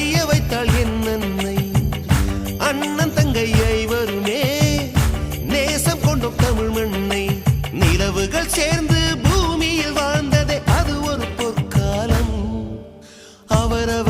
அழிய வைத்தாள் என்னை அண்ணன் தங்கையை வருமே. நேசம் கொண்டோம் தமிழ் மண்ணை. நிலவுகள் சேர்ந்து பூமியில் வாழ்ந்ததே. அது ஒரு பொற்காலம். அவரவர்